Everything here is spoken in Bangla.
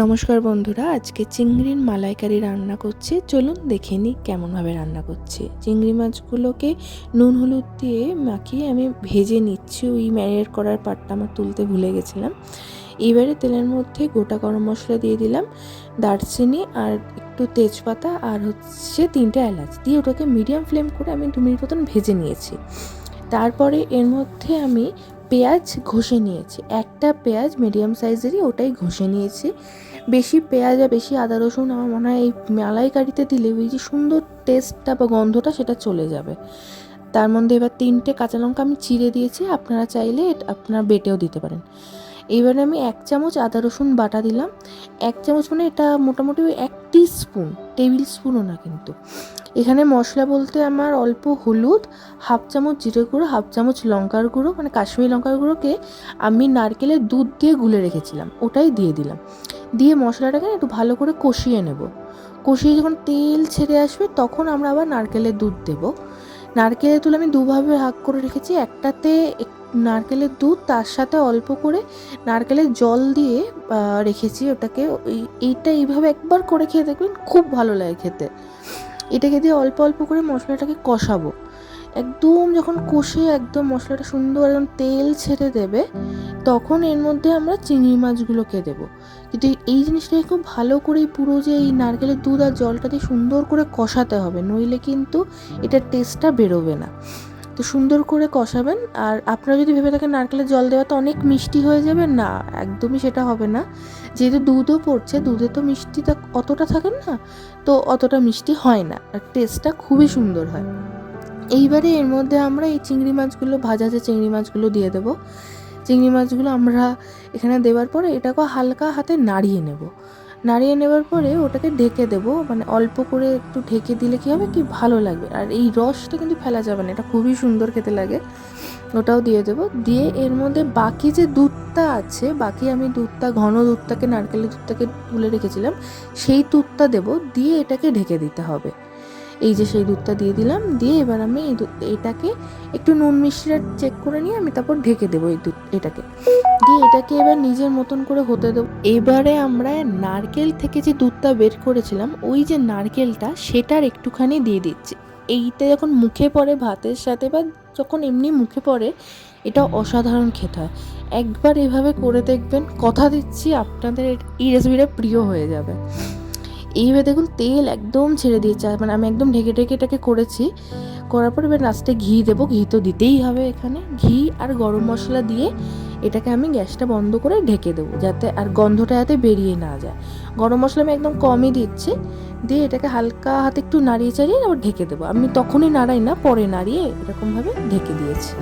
নমস্কার বন্ধুরা, আজকে চিংড়ির মালাইকারি রান্না করছে। চলুন দেখে নিই কেমনভাবে রান্না করছে। চিংড়ি মাছগুলোকে নুন হলুদ দিয়ে মাখিয়ে আমি ভেজে নিচ্ছি। ওই ম্যারিনেট করার পাটটা আমার তুলতে ভুলে গেছিলাম। এবারে তেলের মধ্যে গোটা গরম মশলা দিয়ে দিলাম, দারচিনি আর একটু তেজপাতা আর হচ্ছে তিনটে এলাচ। দিয়ে ওটাকে মিডিয়াম ফ্লেম করে আমি দু মিনিট মতন ভেজে নিয়েছি। তারপরে এর মধ্যে আমি পেঁয়াজ ঘষে নিয়েছি। একটা পেঁয়াজ মিডিয়াম সাইজেরই ওটাই ঘষে নিয়েছি। বেশি পেঁয়াজ আর বেশি আদা রসুন আমার মনে হয় এই মালাইকারিতে দিলে ওই যে সুন্দর টেস্টটা বা গন্ধটা সেটা চলে যাবে। তার মধ্যে এবার তিনটে কাঁচা লঙ্কা আমি চিড়ে দিয়েছি। আপনারা চাইলে আপনারা বেটেও দিতে পারেন। এবারে আমি এক চামচ আদা রসুন বাটা দিলাম। এক চামচ মানে এটা মোটামুটি এক স্পুন টেবিল স্পুনও না কিন্তু। এখানে মশলা বলতে আমার অল্প হলুদ, হাফ চামচ জিরে গুঁড়ো, হাফ চামচ লঙ্কার গুঁড়ো মানে কাশ্মীরি লঙ্কার গুঁড়োকে আমি নারকেলের দুধ দিয়ে গুলে রেখেছিলাম, ওটাই দিয়ে দিলাম। দিয়ে মশলাটাকে একটু ভালো করে কষিয়ে নেব। কষিয়ে যখন তেল ছেড়ে আসবে তখন আমরা আবার নারকেলের দুধ দেব। নারকেলের দুধ আমি দুভাবে ভাগ করে রেখেছি, একটাতে এক- নারকেলের দুধ তার সাথে অল্প করে নারকেলের জল দিয়ে রেখেছি ওটাকে। এই- এইটা এইভাবে একবার করে খেয়ে দেখবেন খুব ভালো লাগে খেতে। এটাকে দিয়ে অল্প অল্প করে মশলাটাকে কষাবো। একদম যখন কষে একদম মশলাটা সুন্দর একদম তেল ছেড়ে দেবে, তখন এর মধ্যে আমরা চিংড়ি মাছগুলোকে দেবো। কিন্তু এই জিনিসটাকে খুব ভালো করে পুরো যে এই নারকেলের দুধ আর জলটা দিয়ে সুন্দর করে কষাতে হবে, নইলে কিন্তু এটার টেস্টটা বেরোবে না। তো সুন্দর করে কষাবেন, আর আপনারা যদি ভেবে থাকেন নারকেলের জল দেওয়া তো অনেক মিষ্টি হয়ে যাবে, না, একদমই সেটা হবে না। যেহেতু দুধও পড়ছে, দুধে তো মিষ্টিটা অতটা থাকে না, তো অতটা মিষ্টি হয় না, আর টেস্টটা খুবই সুন্দর হয়। এইবারে এর মধ্যে আমরা এই চিংড়ি মাছগুলো, ভাজা যে চিংড়ি মাছগুলো দিয়ে দেবো, চিংড়ি মাছগুলো আমরা এখানে দেওয়ার পরে এটাকে হালকা হাতে নাড়িয়ে নেব। নাড়িয়ে নেবার পরে ওটাকে ঢেকে দেব। মানে অল্প করে একটু ঢেকে দিলে কী হবে? কি ভালো লাগবে। আর এই রসটা কিন্তু ফেলা যাবে না। এটা খুবই সুন্দর খেতে লাগে। ওটাও দিয়ে দেবো। দিয়ে এর মধ্যে বাকি যে দুধটা আছে, বাকি আমি দুধটা, ঘন দুধটাকে, নারকেলের দুধটাকে তুলে রেখেছিলাম, সেই দুধটা দেব। দিয়ে এটাকে ঢেকে দিতে হবে। এই যে সেই দুধটা দিয়ে দিলাম, দিয়ে এবার আমি এই এটাকে একটু নুন মিষ্টিটা চেক করে নিয়ে আমি তারপর ঢেকে দেবো এই দুধ এটাকে। দিয়ে এটাকে এবার নিজের মতন করে হতে দেবো। এবারে আমরা নারকেল থেকে যে দুধটা বের করেছিলাম, ওই যে নারকেলটা সেটার একটুখানি দিয়ে দিচ্ছি। এইটা যখন মুখে পড়ে ভাতের সাথে বা যখন এমনি মুখে পড়ে, এটা অসাধারণ খেতে হয়। একবার এভাবে করে দেখবেন, কথা দিচ্ছি, আপনাদের এই রেসিপিটা প্রিয় হয়ে যাবে। এইভাবে দেখুন তেল একদম ছেড়ে দিয়েছে মানে আমি একদম ঢেকে ঢেকে এটাকে করেছি। করার পর এবার লাস্টে ঘি দেবো, ঘি তো দিতেই হবে এখানে। ঘি আর গরম মশলা দিয়ে এটাকে আমি গ্যাসটা বন্ধ করে ঢেকে দেবো, যাতে আর গন্ধটা যাতে বেরিয়ে না যায়। গরম মশলা আমি একদম কমই দিচ্ছি, দিয়ে এটাকে হালকা হাতে একটু নাড়িয়ে চাড়িয়ে আবার ঢেকে দেবো। আমি তখনই নাড়াই না, পরে নাড়িয়ে এরকমভাবে ঢেকে দিয়েছি।